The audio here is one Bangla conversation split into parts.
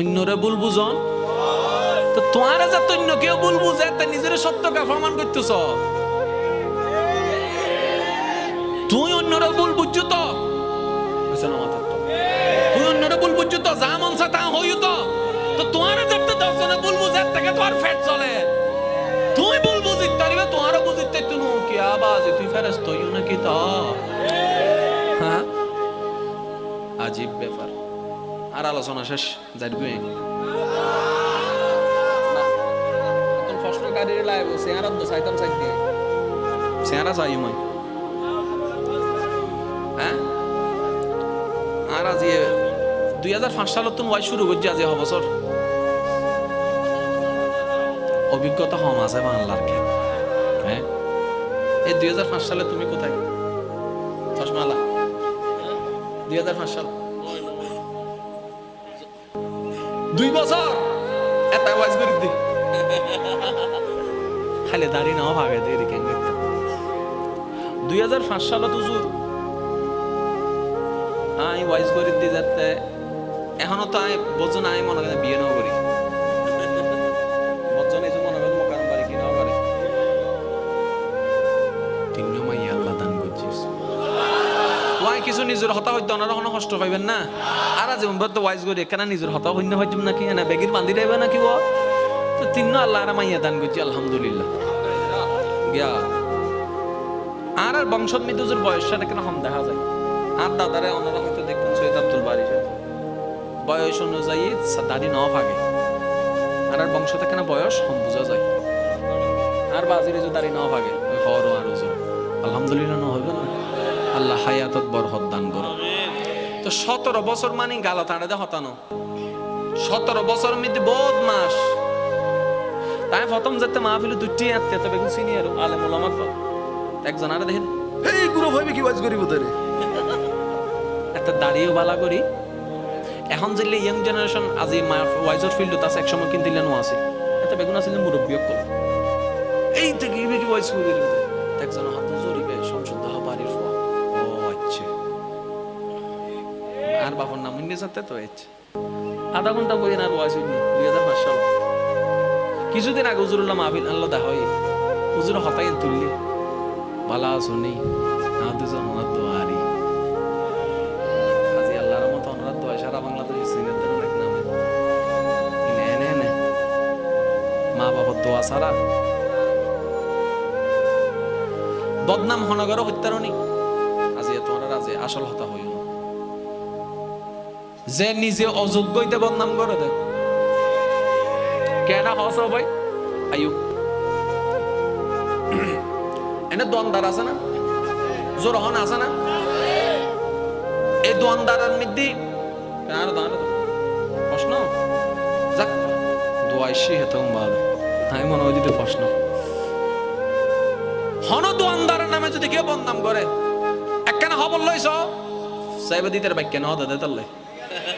অন্যরে ভুল বুঝন? তো তোমার যা তন্য কেউ ভুল বুঝে, তা নিজের সত্যকে প্রমাণ করতেছ? তুই অন্যরা ভুল বুঝছ তো? তুই অন্যরা ভুল তো? যা মন তা হইও তো? তো তোমার যাতে দর্শনে ভুল বুঝে থেকে তোমার চলে। তুই ভুল বুঝিত পারিবে তোমারও বুঝিতে তুই কি আবাজ তুই ফেরেস তো ইউ নাকি তো? হ্যাঁ? আজীব ব্যাপার। আর আলোচনা শেষ যাইবে কষ্ট গাড়ি লাইব চেহারা তো চাইতাম চাই দিয়ে। চেহারা চাই মই। হ্যাঁ? আর আজি দুই হাজার পাঁচ সালত তুমি ওয়াই শুরু করছি আজি বছর অভিজ্ঞতা কম আছে বাংলার হ্যাঁ এই দুই হাজার পাঁচ সালে তুমি কোথায়? চশমালা। দুই হাজার পাঁচ সাল। দুই বছর। এটা আওয়াজ করে দি খালি দাঁড়ি নাও ভাগে দিয়ে দিকে দুই হাজার পাঁচ সালত হুজুর। আই ওয়াইজ করে দিয়ে যাতে এখনও তো আই, বোঝো না আমি মনে করি বিয়ে নাও করি। নিজের হতা হইতে ওনারা কোনো কষ্ট পাইবেন না। আর আজ তো ওয়াইজ করি এখানে নিজের হতা হইন্য হইতাম নাকি? না বেগির বান্ধি রাইবে নাকি ও? তো তিন আল্লাহ আর মাইয়া দান করছি, আলহামদুলিল্লাহ। গিয়া। আর আর বংশত মৃত্যুজুর বয়সটা কেন কম দেখা যায়। আর দাদারে ওনারা হয়তো দেখতেন সৈয়দ আব্দুল সাহেব। বয়স অনুযায়ী দাড়ি ন ভাগে। আর আর বংশতে কেন বয়স, হম বোঝা যায়। আর বাজির যে দাড়ি ন ভাগে, ওই হর আর আলহামদুলিল্লাহ ন হবে না? আল্লাহ হায়াতত বরহত দান করো। তো সতেরো বছর মানে গালা তাড়ে হতানো। সতেরো বছর মধ্যে বহুত মাস। তাই প্রথম যেতে মাহফিলে দুটি আত্মীয় তবে চিনি আর আলেম ওলামাত একজন আরে দেখেন এই কি ওয়াজ করিব তারে? একটা দাঁড়িয়েও বালা করি। এখন যে ইয়াং জেনারেশন আজি ওয়াইজর ফিল্ডত আছে একসময় কিন্তু ইলেনো আছে। এটা বেগুন আছিল মুরব্বী এই থেকে কি ওয়াইজ করে দিল একজন হাত তো আচ্ছা আধা ঘণ্টা বই হইনি দুই হাজার কিছুদিন আগে হুজুরুল্লাহ মাহবিল আল্লাহ দেখা হয় হুজুর হতাই তুললি না দুজন কাজী আল্লাহর মতো অনুরাধ দোয়া সারা বাংলাদেশে সিঙ্গারদের অনেক নামে মা বাবার দোয়া সারা বদনাম হনগর হত্যারণী আজি তোমার আজি আসল হতা না। যে নিজে অযোগ্য হইতে বদনাম করে দে কেনা হস ভাই? আয়ু। এনে দ্বন্দ্বার আছে না? জোর হন আছে না? এই দ্বন্দ্বারের মধ্যে আর দাঁড়া প্রশ্ন? যাক দোয়াইশি হেতম বাদ আমি মনে হয় দিতে প্রশ্ন। হন দোয়ান্দারের নামে যদি কেউ বদনাম করে, একখানা খবর লইছ? সাইবা দিতে বাইক কেন? দাদা তাল্লে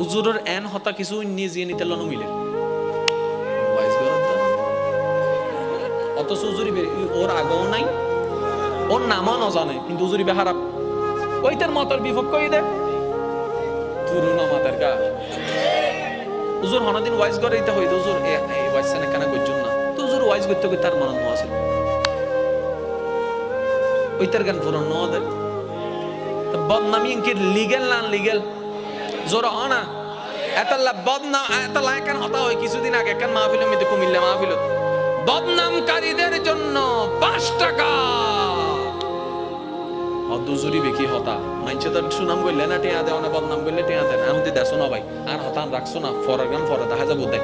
উজুরের এন হতা কিছু নিজে নিতে লনো মিলে। অথচ উজুরি ওর আগেও নাই ওর নামও নজানে কিন্তু উজুরি বে খারাপ ওইটার মতর বিপক্ষ দে? তুরুনা মাতার গা। হুজুর হনাদিন ওয়াইজ করে দিতে হইতো হুজুর এ এই ওয়াইজ সানে কেন করছেন না? তো হুজুর ওয়াইজ করতে করতে তার মনে আছে। ওইটার গান পুরো ন দে। তো বদনামি কি লিগেল না লিগেল জোর হ না। এতাল্লা বদনাম এতাল্লা কেন হতা হয় কিছুদিন আগে। কেন মাহফিলের মধ্যে কুমিল্লা মাহফিলত। বদনামকারীদের জন্য পাঁচ টাকা। হদুজুরি বেকি হতা। মাইনছে তার সুনাম করলে না টিয়া দেওয়া না, বদনাম করলে টিয়া দেয় না। আমি দেখছ না ভাই আর হতান রাখছো না গান ফরে দেখা যাব দেখ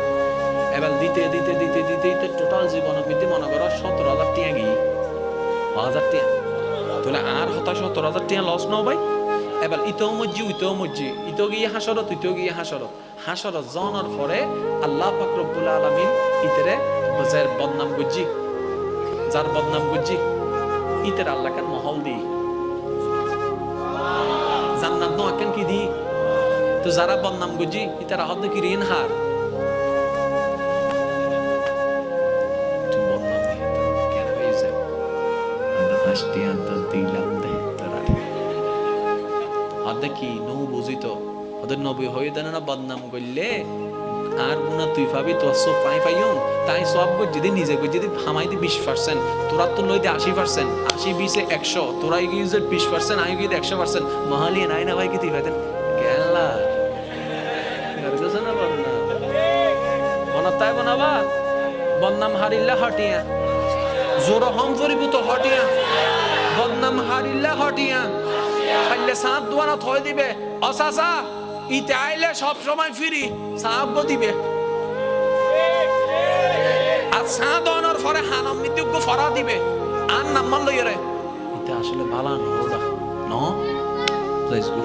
এবার দিতে দিতে দিতে দিতে দিতে টোটাল জীবনের মধ্যে মনে করো সতেরো হাজার টিয়া গিয়ে হাজার টিয়া তাহলে আর হতা সতেরো হাজার টিয়া লস নাও ভাই এবার ইতেও মজ্জি উইতেও মজ্জি। ইতেও গিয়ে হাসরত ইতেও গিয়ে হাসরত। হাসর জনের পরে আল্লাহ পাক রব্বুল আলামিন ইতরে যার বদনাম গুজি যার বদনাম গুজি ইতের আল্লাহ কান মহল দি? জান্নাত নো আকেন কি দি? তো যারা বদনাম গুজি ইতার আহত কি ঋণ হার? ফার্স্টে দিলাম। হদে কি নৌ বুঝিত। ওদের নবী হয়ে দেন না বদনাম করলে, আর গুনা তুই পাবি তো সব পাই পাইন তাই সব যদি নিজে যদি হামাই দি বিশ পার্সেন্ট, তোরা তো লই দে আশি পার্সেন্ট, আশি বিশে একশো তোরা গিয়ে যে বিশ পার্সেন্ট, আমি গিয়ে একশো পার্সেন্ট। মহালি নাই না ভাই কি তুই পাইতেন বদনাম। বনাতাই বনাবা বদনাম হারিল্লা হটিয়া। জোর হম করিব তো হটিয়া। বদনাম হারিল্লা হটিয়া। খাইলে সাপ দোয়ানা থয় দিবে। অসাসা ইতে আইলে সব সময় ফিরি সাপ দিবে। আর সাঁ দোয়ানোর পরে হানম মৃত্যুজ্ঞ ফরা দিবে। আর নাম্বার লইয়ে রে। এটা আসলে ভালা নহা ন যাইস গো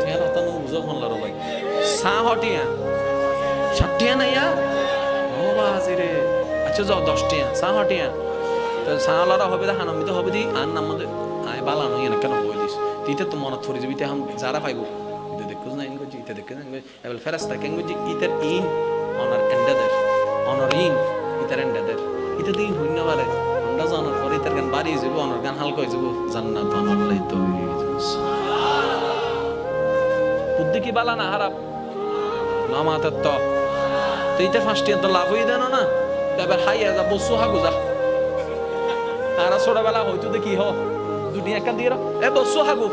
তুই আর আতা নো বুঝো ফোন লারো ভাই। সাঁ হটিয়া সাতটিয়া নাইয়া ও বাজিরে আচ্ছা যাও দশটিয়া সাঁ হটিয়া তো সাঁ লড়া হবে দে হানমিত হবে দি। আর নাম মধ্যে আয় বালা নই না কেন বই দিস তিতে তো মনত থরি যাবি হাম যারা পাইবো। ইতে দেখুস না, ইনগো জি, ইতে দেখুস না এবার ফেরাস্তা কেন জি, ইতের ইন, অনার এন্ডাদের। অনার ইন, ইতার এন্ডাদের। ইতে দিন হইনা পারে হন্ডা জানার পরে ইতার গান বাড়ি যাব, অনার গান হালকা হয়ে যাব। জান্নাত অনার লাই তো বুদ্ধি কি বালা না হারাপ? না মাতার তো। তো ইতে ফার্স্ট ইয়ার তো লাভ হয়ে দেন না। এবার হাই যা, বসু হাগু আর ছোটবেলা হয়তো দেখি, হ দুটি একা দিয়ে এ, বসু হাগু।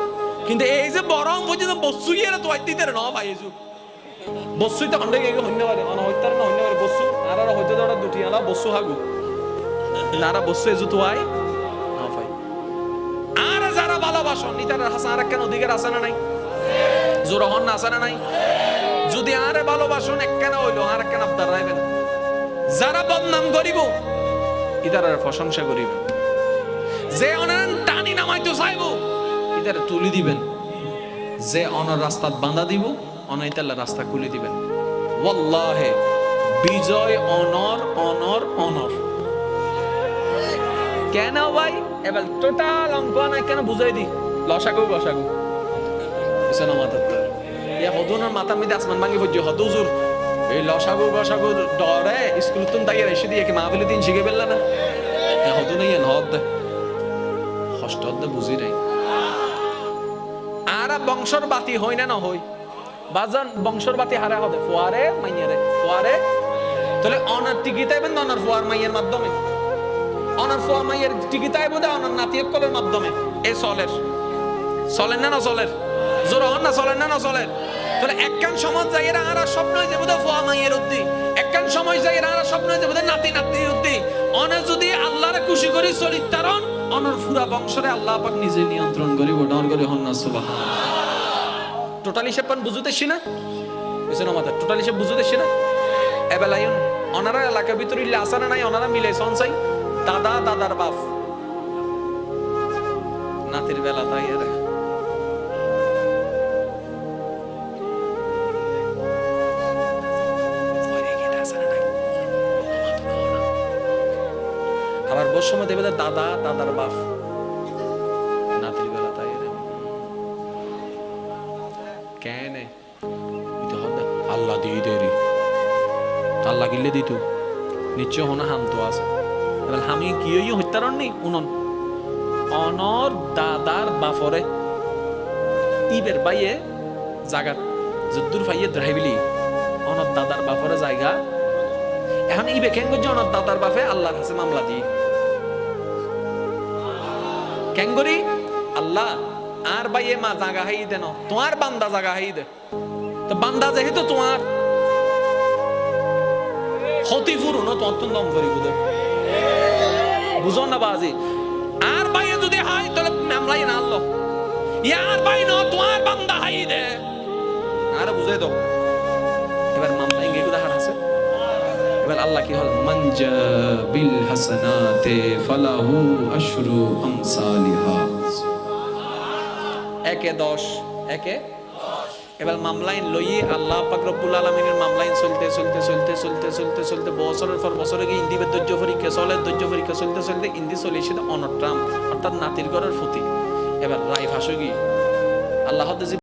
কিন্তু এই যে বরং পর্যন্ত বসু গিয়ে তো দিতে ন, ভাই এসু বসুই তো হন্ডে গিয়ে হইতে পারে অন হইতার না হইতে পারে বসু। আর আর হইতে তো দুটি আলা, বসু হাগু। নারা বসু, এজু তো ভাই। আর যারা ভালোবাসন ইতার হাসা আর না নাই? জোর হন না আছে নাই? যদি আরে ভালোবাসন একখানা হইল, আর একখানা আবদার রাখবেন যারা বদনাম করিব ইতার প্রশংসা করিব। যে অনার টানি নামাইতো চাইব। ইতার তুলি দিবেন। যে অনার রাস্তাত বাঁধা দিব অনাইতাল্লা রাস্তা খুলে দিবেন। ওয়াল্লাহে, বিজয়, অনর অনর অনর। কেন ভাই? এবার টোটাল অঙ্ক না কেন বুঝাই দি? লসাগু, বসাগু। পিছনে মাথার তো ইয়া হদুনের মাথার মধ্যে আসমান ভাঙি হজ্জ হদু জোর এই লসাগু, বসাগু ডরে স্কুল তুম তাই এসে দিয়ে কি মাহফিলে দিন শিখে ফেললা না? হদু নেই হদ দে। হষ্ট হতে বুঝি নাই। আর বংশর বাতি হই না নহই বাজান বংশর বাতি হারা হবে ফোয়ারে মাইয়ারে ফোয়ারে তাহলে অনার টিকিট আইবেন অনার ফোয়ার মাইয়ের মাধ্যমে। অনার ফোয়ার মাইয়ের টিকিট আইব দে অনার নাতি কলের মাধ্যমে। এ সলের চলেন না না চলের জোর অন না চলেন না না চলেন তাহলে একখান সমাজ যাইয়ের আর স্বপ্ন হয়ে যাবে ফোয়া মাইয়ের উদ্দি। একখান সময় যাইয়ের আর স্বপ্ন হয়ে যাবে নাতি নাতির উদ্দি। অনে যদি আল্লাহরে খুশি করি চরিত্রারণ, অনর ফুরা বংশরে আল্লাহ পাক নিজে নিয়ন্ত্রণ করিব ডর করে হন না সুবহান টোটাল হিসাব পান বুঝতেছি না? বুঝছেন মাথা, টোটাল হিসাব বুঝতেছি না? এবেলায়ন অনারা এলাকার ভিতরে ইল্লে আসানা নাই, অনারা মিলে সনসাই দাদা, দাদার বাপ। নাতির বেলা তাই এর। সময় দেবে দাদা দাদার বাপ। তাই কেন? আল্লাহ দিয়ে দেরি আল্লাহ গিলে দিতু নিশ্চয় হনা হাম তো আছে। এবার কি হত্যারণ নি উনন। অনর দাদার বাফরে ইবের বাইয়ে জাগাত যদ্দুর ফাইয়ে দ্রাইবিলি অনর দাদার বাফরে জায়গা। এখন ইবে কেন করছে? অনর দাদার বাফে আল্লাহর কাছে মামলা দি করি আল্লাহ, আর বাইয়ে মা জাগা হাই দেন তোমার বান্দা জাগা হাই দে। তো বান্দা যেহেতু তোমার ক্ষতিপূরণ তো অত্যন্ত দম করি বুঝে বুঝো না বাজি? আর যদি হাই তাহলে মামলাই না আনলো। ইয়ার বাই ন, তোমার বান্দা হাই দে। আর বুঝাই দাও। আল্লাহ কি হল? মানজা বিল হাসানাতে ফালাহু আশরু আমসালিহা। একে দশ, একে এবার মামলাইন লইয়ে আল্লাহ পাক রব্বুল আলমিনের মামলাইন চলতে চলতে চলতে চলতে চলতে চলতে বছরের পর বছরে গিয়ে ইন্দি ধৈর্য পরীক্ষা চলে ধৈর্য পরীক্ষা চলতে চলতে ইন্দি চলে এসে অনট্রাম অর্থাৎ নাতির ঘরের ফুতি। এবার রায় ফাঁসো গিয়ে আল্লাহ